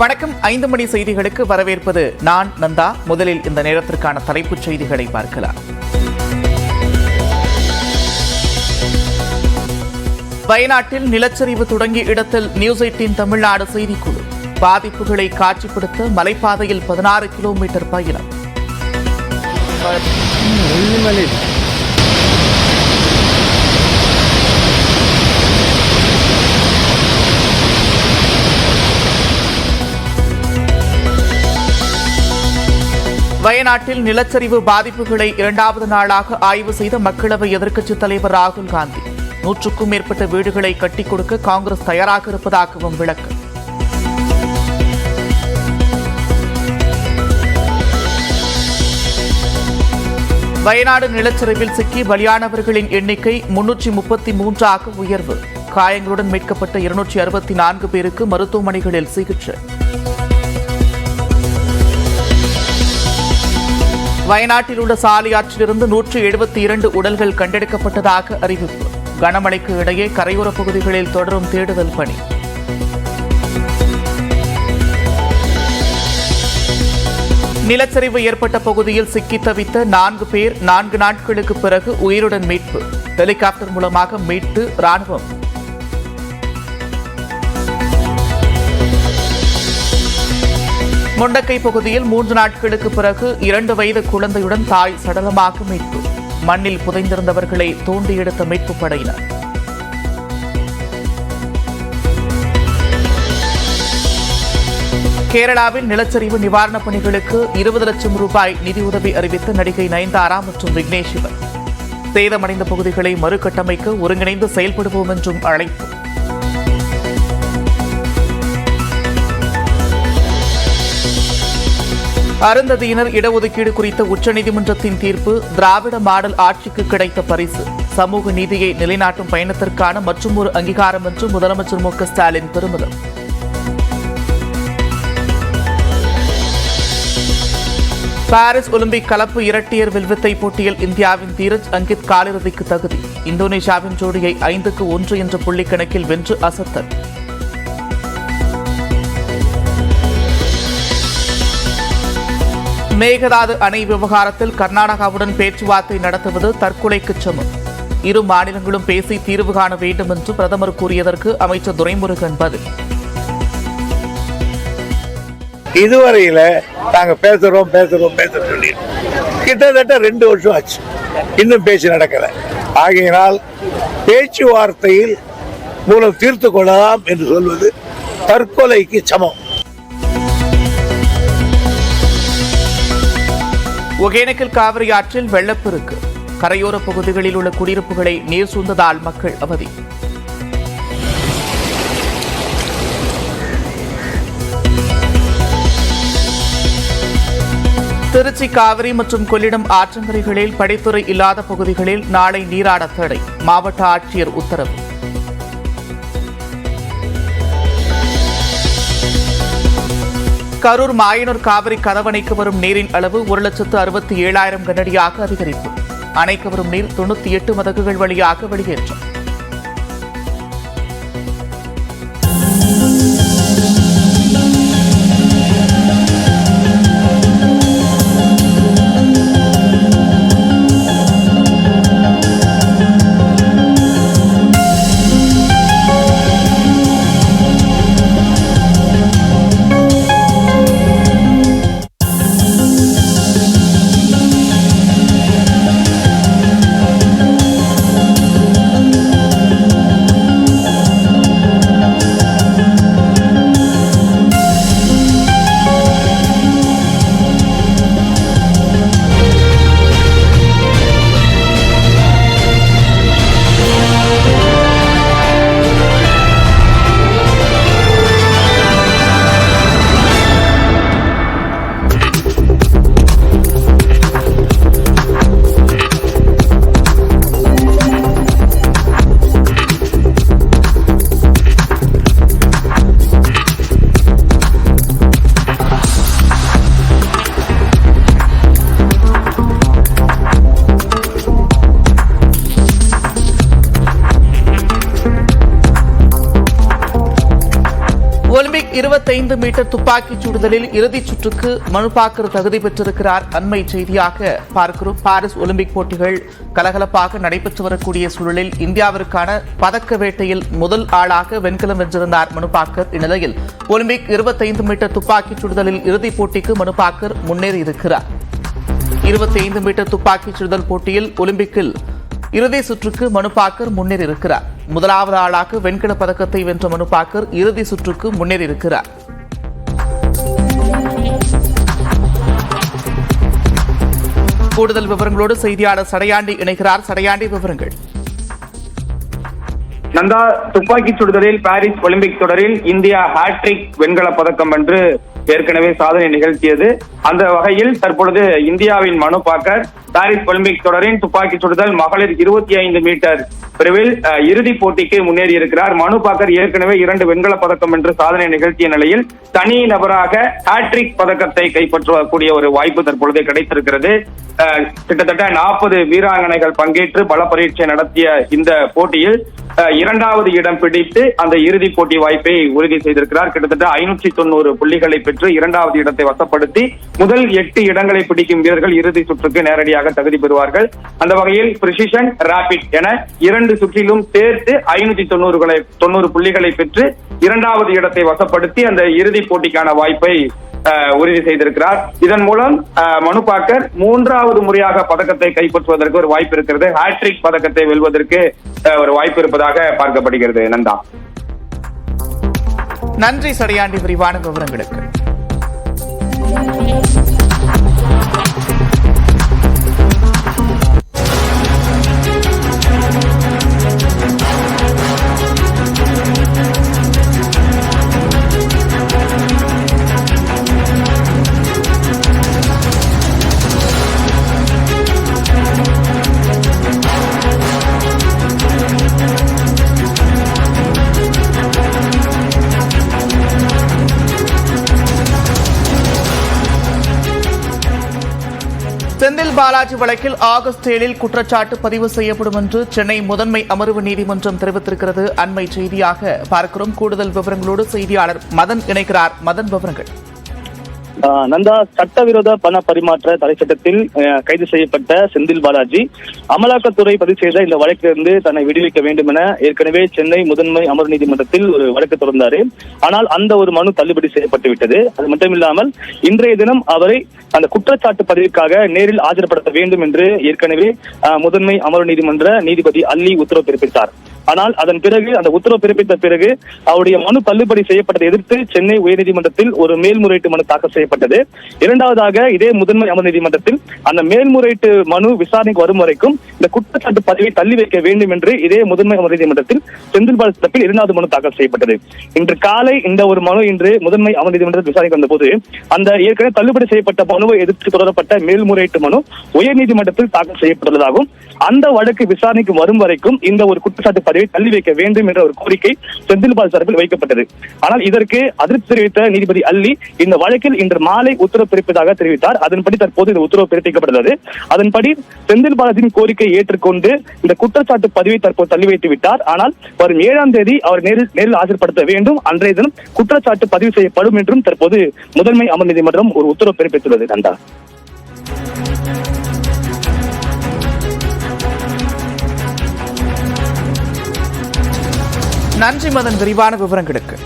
வணக்கம். ஐந்து மணி செய்திகளுக்கு வரவேற்பது நான் நந்தா. முதலில் இந்த நேரத்திற்கான தலைப்புச் செய்திகளை பார்க்கலாம். வயநாட்டில் நிலச்சரிவு தொடங்கிய இடத்தில் நியூஸ் எயிட்டின் தமிழ்நாடு செய்திக்குழு. பாதிப்புகளை காட்சிப்படுத்த மலைப்பாதையில் பதினாறு கிலோமீட்டர் பயணம். வயநாட்டில் நிலச்சரிவு பாதிப்புகளை இரண்டாவது நாளாக ஆய்வு செய்த மக்களவை எதிர்க்கட்சித் தலைவர் ராகுல் காந்தி. நூற்றுக்கும் மேற்பட்ட வீடுகளை கட்டிக் கொடுக்க காங்கிரஸ் தயாராக இருப்பதாகவும் விளக்கம் வயநாடு நிலச்சரிவில் சிக்கி பலியானவர்களின் எண்ணிக்கை முன்னூற்றி முப்பத்தி மூன்றாக உயர்வு. காயங்களுடன் மீட்கப்பட்ட இருநூற்றி அறுபத்தி நான்கு பேருக்கு மருத்துவமனைகளில் சிகிச்சை. வயநாட்டில் உள்ள சாலியாற்றிலிருந்து நூற்று எழுபத்தி இரண்டு உடல்கள் கண்டெடுக்கப்பட்டதாக அறிவிப்பு. கனமழைக்கு இடையே கரையோர பகுதிகளில் தொடரும் தேடுதல் பணி. நிலச்சரிவு ஏற்பட்ட பகுதியில் சிக்கி தவித்த நான்கு பேர் நான்கு நாட்களுக்கு பிறகு உயிருடன் மீட்பு. ஹெலிகாப்டர் மூலமாக மீட்டு ராணுவம். முண்டக்கை பகுதியில் மூன்று நாட்களுக்கு பிறகு இரண்டு வயது குழந்தையுடன் தாய் சடலமாக மீட்பு. மண்ணில் புதைந்திருந்தவர்களை தோண்டி எடுத்த மீட்பு படையினர். கேரளாவில் நிலச்சரிவு நிவாரணப் பணிகளுக்கு இருபது லட்சம் ரூபாய் நிதியுதவி அறிவித்த நடிகை நயன்தாரா மற்றும் விக்னேஷ் சிவன் சேதமடைந்த பகுதிகளை மறுகட்டமைக்க ஒருங்கிணைந்து செயல்படுவோம் என்றும் அழைப்பு. அருந்ததியினர் இடஒதுக்கீடு குறித்த உச்சநீதிமன்றத்தின் தீர்ப்பு திராவிட மாடல் ஆட்சிக்கு கிடைத்த பரிசு. சமூக நீதியை நிலைநாட்டும் பயணத்திற்கான மற்றும் ஒரு அங்கீகாரம் என்று முதலமைச்சர் மு க ஸ்டாலின் பெருமிதம். பாரிஸ் ஒலிம்பிக் கலப்பு இரட்டையர் வில்வித்தை போட்டியில் இந்தியாவின் தீரஜ் அங்கித் காலிறுதிக்கு தகுதி. இந்தோனேஷியாவின் ஜோடியை ஐந்துக்கு ஒன்று என்ற புள்ளி கணக்கில் வென்று அசத்தல். மேகதாது அணை விவகாரத்தில் கர்நாடகாவுடன் பேச்சுவார்த்தை நடத்துவது தற்கொலைக்கு சமம். இரு மாநிலங்களும் பேசி தீர்வு காண வேண்டும் என்று பிரதமர் கூறியதற்கு அமைச்சர் துரைமுருகன் பதில். இதுவரையில நாங்க பேசுறோம் பேசுறோம் பேசுறோம் சொல்லி கிட்டத்தட்ட ரெண்டு வருஷம் ஆச்சு. இன்னும் பேச்சு நடக்கல. ஆகையினால் பேச்சுவார்த்தையில் மூலம் தீர்த்து கொள்ளலாம் என்று சொல்வது தற்கொலைக்கு சமம். ஒகேனக்கல் காவிரி ஆற்றில் வெள்ளப்பெருக்கு. கரையோர பகுதிகளில் உள்ள குடியிருப்புகளை நீர் சூழ்ந்ததால் மக்கள் அவதி. திருச்சி காவிரி மற்றும் கொள்ளிடம் ஆற்றங்கரைகளில் படித்துறை இல்லாத பகுதிகளில் நாளை நீராட தடை. மாவட்ட ஆட்சியர் உத்தரவு. கரூர் மாயனூர் காவிரி கதவணைக்கு வரும் நீரின் அளவு ஒரு லட்சத்து அறுபத்தி ஏழாயிரம் கனடியாக அதிகரிப்பு. அணைக்கு வரும் நீர் தொண்ணூத்தி எட்டு மதகுகள் வழியாக வெளியேற்றம். இருபத்தைந்து மீட்டர் துப்பாக்கிச் சுடுதலில் இறுதிச் சுற்றுக்கு மனுபாக்கர் தகுதி பெற்றிருக்கிறார். அண்மை செய்தியாக பார்க்கிறோம். பாரிஸ் ஒலிம்பிக் போட்டிகள் கலகலப்பாக நடைபெற்று வரக்கூடிய சூழலில் இந்தியாவிற்கான பதக்க வேட்டையில் முதல் ஆளாக வெண்கலம் வென்றிருந்தார் மனுபாக்கர் இந்நிலையில் ஒலிம்பிக் 25 மீட்டர் துப்பாக்கிச் சுடுதலில் இறுதிப் போட்டிக்கு மனுபாக்கர் முன்னேறியிருக்கிறார். 25 மீட்டர் துப்பாக்கிச் சுடுதல் போட்டியில் ஒலிம்பிக்கில் இறுதி சுற்றுக்கு மனுபாக்கர் முன்னேறியிருக்கிறார். முதலாவது ஆளாக வெண்கல பதக்கத்தை வென்ற மனுபாக்கர் இறுதி சுற்றுக்கு முன்னேறியிருக்கிறார். கூடுதல் விவரங்களோடு செய்தியாளர் சடையாண்டி இணைகிறார். சடையாண்டி விவரங்கள். நந்தா துப்பாக்கி சுடுதலில் பாரிஸ் ஒலிம்பிக் தொடரில் இந்தியா ஹாட்ரிக் வெண்கல பதக்கம் என்று ஏற்கனவே சாதனை நிகழ்த்தியது. அந்த வகையில் தற்பொழுது இந்தியாவின் மனு பாக்கர் பாரிஸ் ஒலிம்பிக் தொடரின் துப்பாக்கி சுடுதல் மகளிர் இருபத்தி ஐந்து மீட்டர் பிரிவில் இறுதிப் போட்டிக்கு முன்னேறி இருக்கிறார். மனு பாக்கர் ஏற்கனவே இரண்டு வெண்கல பதக்கம் என்று சாதனை நிகழ்த்திய நிலையில் தனி நபராக ஹாட்ரிக் பதக்கத்தை கைப்பற்றக்கூடிய ஒரு வாய்ப்பு தற்பொழுது கிடைத்திருக்கிறது. கிட்டத்தட்ட நாற்பது வீராங்கனைகள் பங்கேற்று பல பரீட்சை நடத்திய இந்த போட்டியில் இரண்டாவது இடம் பிடித்து அந்த இறுதிப் போட்டி வாய்ப்பை உறுதி செய்திருக்கிறார். கிட்டத்தட்ட ஐநூற்றி தொண்ணூறு புள்ளிகளை பெற்று இரண்டாவது இடத்தை வசப்படுத்தி முதல் எட்டு இடங்களை பிடிக்கும் வீரர்கள் இறுதி சுற்றுக்கு நேரடியாக தகுதி பெறுவார்கள். அந்த வகையில் பிரிசிஷன் ராபிட் என இரண்டு சுற்றிலும் சேர்த்து ஐநூத்தி தொண்ணூறுகளை தொண்ணூறு புள்ளிகளை பெற்று இரண்டாவது இடத்தை வசப்படுத்தி அந்த இறுதிப் போட்டிக்கான வாய்ப்பை உறுதி செய்திருக்கிறார். இதன் மூலம் மனுபாக்கர் மூன்றாவது முறையாக பதக்கத்தை கைப்பற்றுவதற்கு ஒரு வாய்ப்பு இருக்கிறது. ஹாட்ரிக் பதக்கத்தை வெல்வதற்கு ஒரு வாய்ப்பு இருப்பதாக பார்க்கப்படுகிறது. நந்தா. நன்றி சடையாண்டி விரிவான விவரங்களுக்கு. பாலாஜி வழக்கில் ஆகஸ்ட் ஏழில் குற்றச்சாட்டு பதிவு செய்யப்படும் என்று சென்னை முதன்மை அமர்வு நீதிமன்றம் தெரிவித்திருக்கிறது. அண்மை செய்தியாக பார்க்கிறோம். கூடுதல் விவரங்களோடு செய்தியாளர் மதன் இணைக்கிறார் மதன் விவரங்கள். நந்தா சட்டவிரோத பண பரிமாற்ற தடை சட்டத்தில் கைது செய்யப்பட்ட செந்தில் பாலாஜி. அமலாக்கத்துறை பதிவு செய்த இந்த வழக்கிலிருந்து தன்னை விடுவிக்க வேண்டும் என ஏற்கனவே சென்னை முதன்மை அமர் நீதிமன்றத்தில் ஒரு வழக்கு தொடர்ந்தாரு. ஆனால் அந்த ஒரு மனு தள்ளுபடி செய்யப்பட்டு விட்டது. அது மட்டுமில்லாமல் இன்றைய தினம் அவரை அந்த குற்றச்சாட்டு பதிவுக்காக நேரில் ஆஜர்படுத்த வேண்டும் என்று ஏற்கனவே ஆஹ் முதன்மை அமர்வு நீதிமன்ற நீதிபதி அல்லி உத்தரவு பிறப்பித்தார். ஆனால் அதன் பிறகு அந்த உத்தரவு பிறப்பித்த பிறகு அவருடைய மனு தள்ளுபடி செய்யப்பட்டதை எதிர்த்து சென்னை உயர்நீதிமன்றத்தில் ஒரு மேல்முறையீட்டு மனு தாக்கல் செய்யப்பட்டது. இரண்டாவதாக இதே முதன்மை அமர் நீதிமன்றத்தில் அந்த மேல்முறையீட்டு மனு விசாரணைக்கு வரும் வரைக்கும் இந்த குற்றச்சாட்டு பதிவை தள்ளி வைக்க வேண்டும் என்று இதே முதன்மை அமர் நீதிமன்றத்தில் செந்தில்பால் தரப்பில் இரண்டாவது மனு தாக்கல் செய்யப்பட்டது. இன்று காலை இந்த ஒரு மனு இன்று முதன்மை அமர் நீதிமன்றத்தில் விசாரணைக்கு வந்தபோது அந்த ஏற்கனவே தள்ளுபடி செய்யப்பட்ட மனுவை எதிர்த்து தொடரப்பட்ட மேல்முறையீட்டு மனு உயர்நீதிமன்றத்தில் தாக்கல் செய்யப்பட்டுள்ளதாகவும் அந்த வழக்கு விசாரணைக்கு வரும் வரைக்கும் இந்த ஒரு குற்றச்சாட்டு பதிவை தள்ளி வைக்க வேண்டும் என்ற ஒரு கோரிக்கை செந்தில்பால் தரப்பில் வைக்கப்பட்டது. ஆனால் இதற்கு அதிருப்தி தெரிவித்த நீதிபதி அல்லி இந்த வழக்கில் இன்று மாலை உத்தரவு பிறப்பதாக தெரிவித்தார். அதன்படி தற்போது இந்த உத்தரவு பிறப்பிக்கப்பட்டுள்ளது அதன்படி செந்தில் பாலாஜியின் கோரிக்கையை ஏற்றுக்கொண்டு இந்த குற்றச்சாட்டு பதிவை தற்போது தள்ளி வைத்து விட்டார். ஆனால் வரும் ஏழாம் தேதி அவர் நேரில் நேரில் ஆஜர்படுத்த வேண்டும். அன்றைய தினம் குற்றச்சாட்டு பதிவு செய்யப்படும் என்றும் தற்போது முதன்மை அமர் நீதிமன்றம் ஒரு உத்தரவு பிறப்பித்துள்ளது நந்தா. நன்றி மதன் விரிவான விவரங்களுக்கு.